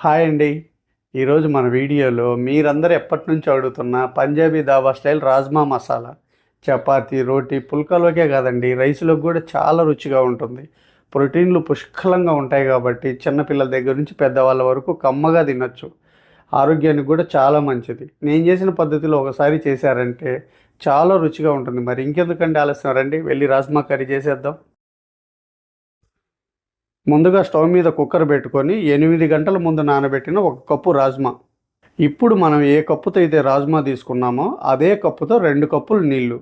Hi అండి. ఈరోజు మన వీడియోలో మీరందరూ ఎప్పటి నుంచి అడుగుతున్న పంజాబీ దాబా స్టైల్ రాజ్మా మసాలా. చపాతి రోటీ పుల్కాలోకే కాదండి రైస్లోకి కూడా చాలా రుచిగా ఉంటుంది. ప్రోటీన్లు పుష్కలంగా ఉంటాయి కాబట్టి చిన్నపిల్లల దగ్గర నుంచి పెద్దవాళ్ళ వరకు కమ్మగా తినొచ్చు. ఆరోగ్యానికి కూడా చాలా మంచిది. నేను చేసిన పద్ధతిలో ఒకసారి చేశారంటే చాలా రుచిగా ఉంటుంది. మరి ఇంకెందుకంటే ఆలస్యం? రండి వెళ్ళి రాజ్మా కర్రీ చేసేద్దాం. ముందుగా స్టవ్ మీద కుక్కర్ పెట్టుకొని ఎనిమిది గంటల ముందు నానబెట్టిన ఒక కప్పు రాజ్మా. ఇప్పుడు మనం ఏ కప్పుతో అయితే రాజ్మా తీసుకున్నామో అదే కప్పుతో రెండు కప్పులు నీళ్ళు.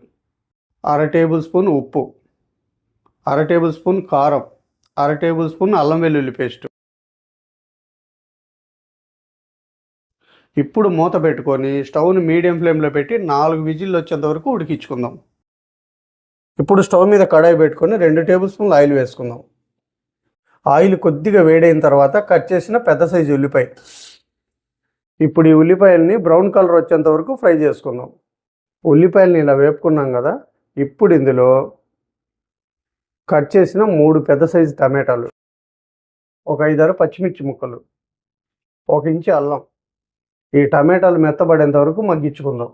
అర టేబుల్ స్పూన్ ఉప్పు. అర టేబుల్ స్పూన్ కారం. అర టేబుల్ స్పూన్ అల్లం వెల్లుల్లి పేస్ట్. ఇప్పుడు మూత పెట్టుకొని స్టవ్ని మీడియం ఫ్లేమ్లో పెట్టి నాలుగు విజిల్లు వచ్చేంత వరకు ఉడికించుకుందాం. ఇప్పుడు స్టవ్ మీద కడాయి పెట్టుకొని రెండు టేబుల్ స్పూన్లు ఆయిల్ వేసుకుందాం. ఆయిల్ కొద్దిగా వేడైన తర్వాత కట్ చేసిన పెద్ద సైజు ఉల్లిపాయ. ఇప్పుడు ఈ ఉల్లిపాయల్ని బ్రౌన్ కలర్ వచ్చేంత వరకు ఫ్రై చేసుకుందాం. ఉల్లిపాయలని ఇలా వేపుకున్నాం కదా ఇప్పుడు ఇందులో కట్ చేసిన మూడు పెద్ద సైజు టమాటాలు ఒక ఐదారు పచ్చిమిర్చి ముక్కలు ఒక ఇంచి అల్లం. ఈ టమాటాలు మెత్తబడేంత వరకు మగ్గించుకుందాం.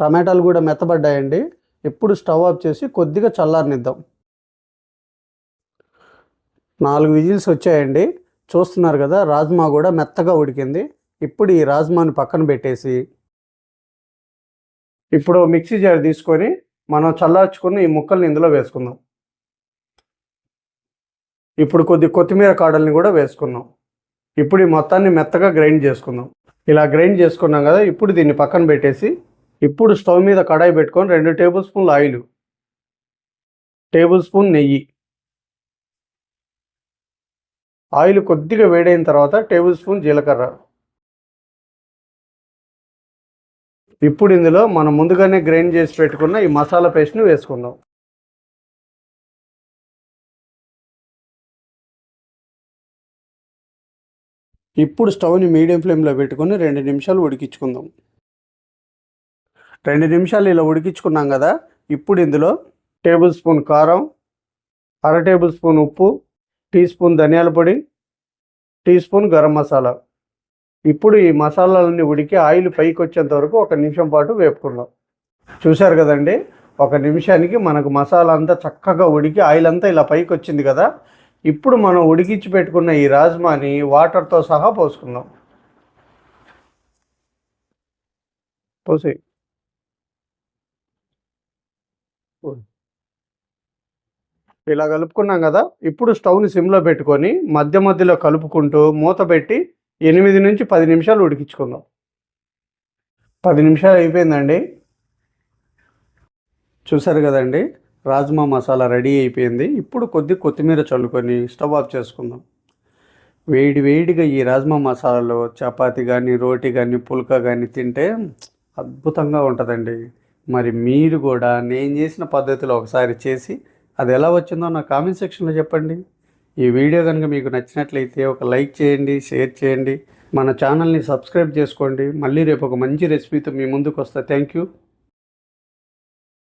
టమాటాలు కూడా మెత్తబడ్డాయండి. ఇప్పుడు స్టవ్ ఆఫ్ చేసి కొద్దిగా చల్లారనిద్దాం. నాలుగు విజిల్స్ వచ్చాయండి. చూస్తున్నారు కదా రాజ్మా కూడా మెత్తగా ఉడికింది. ఇప్పుడు ఈ రాజ్మాని పక్కన పెట్టేసి ఇప్పుడు మిక్సీ జార్ తీసుకొని మనం చల్లార్చుకుని ఈ ముక్కల్ని ఇందులో వేసుకుందాం. ఇప్పుడు కొద్ది కొత్తిమీర కాడల్ని కూడా వేసుకుందాం. ఇప్పుడు ఈ మొత్తాన్ని మెత్తగా గ్రైండ్ చేసుకుందాం. ఇలా గ్రైండ్ చేసుకున్నాం కదా ఇప్పుడు దీన్ని పక్కన పెట్టేసి ఇప్పుడు స్టవ్ మీద కడాయి పెట్టుకొని రెండు టేబుల్ స్పూన్లు ఆయిల్ టేబుల్ స్పూన్ నెయ్యి ఆయిల్ కొద్దిగా వేడైన తర్వాత టేబుల్ స్పూన్ జీలకర్ర. ఇప్పుడు ఇందులో మనం ముందుగానే గ్రైండ్ చేసి పెట్టుకున్న ఈ మసాలా పేస్ట్ని వేసుకుందాం. ఇప్పుడు స్టవ్ని మీడియం ఫ్లేమ్లో పెట్టుకొని రెండు నిమిషాలు ఉడికించుకుందాం. రెండు నిమిషాలు ఇలా ఉడికించుకున్నాం కదా ఇప్పుడు ఇందులో టేబుల్ స్పూన్ కారం అర టేబుల్ స్పూన్ ఉప్పు టీ స్పూన్ ధనియాల పొడి టీ స్పూన్ గరం మసాలా. ఇప్పుడు ఈ మసాలాలన్నీ ఉడికి ఆయిల్ పైకి వచ్చేంత వరకు ఒక నిమిషం పాటు వేపుకుందాం. చూశారు కదండి? ఒక నిమిషానికి మనకు మసాలా అంతా చక్కగా ఉడికి ఆయిల్ అంతా ఇలా పైకి వచ్చింది కదా? ఇప్పుడు మనం ఉడికించి పెట్టుకున్న ఈ రాజ్మాని వాటర్తో సహా పోసుకుందాం. పోసే ఇలా కలుపుకున్నాం కదా ఇప్పుడు స్టవ్ని సిమ్లో పెట్టుకొని మధ్య మధ్యలో కలుపుకుంటూ మూత పెట్టి ఎనిమిది నుంచి పది నిమిషాలు ఉడికించుకుందాం. పది నిమిషాలు అయిపోయిందండి. చూసారు కదండి రాజ్మా మసాలా రెడీ అయిపోయింది. ఇప్పుడు కొద్ది కొత్తిమీర చల్లుకొని స్టవ్ ఆఫ్ చేసుకుందాం. వేడి వేడిగా ఈ రాజ్మా మసాలాలో చపాతి కానీ రోటీ కానీ పుల్కా కానీ తింటే అద్భుతంగా ఉంటుందండి. మరి మీరు కూడా నేను చేసిన పద్ధతిలో ఒకసారి చేసి అది ఎలా వచ్చిందో నా కామెంట్ సెక్షన్లో చెప్పండి. ఈ వీడియో కనుక మీకు నచ్చినట్లయితే ఒక లైక్ చేయండి షేర్ చేయండి. మన ఛానల్ని సబ్స్క్రైబ్ చేసుకోండి. మళ్ళీ రేపు ఒక మంచి రెసిపీతో మీ ముందుకు వస్తా. Thank you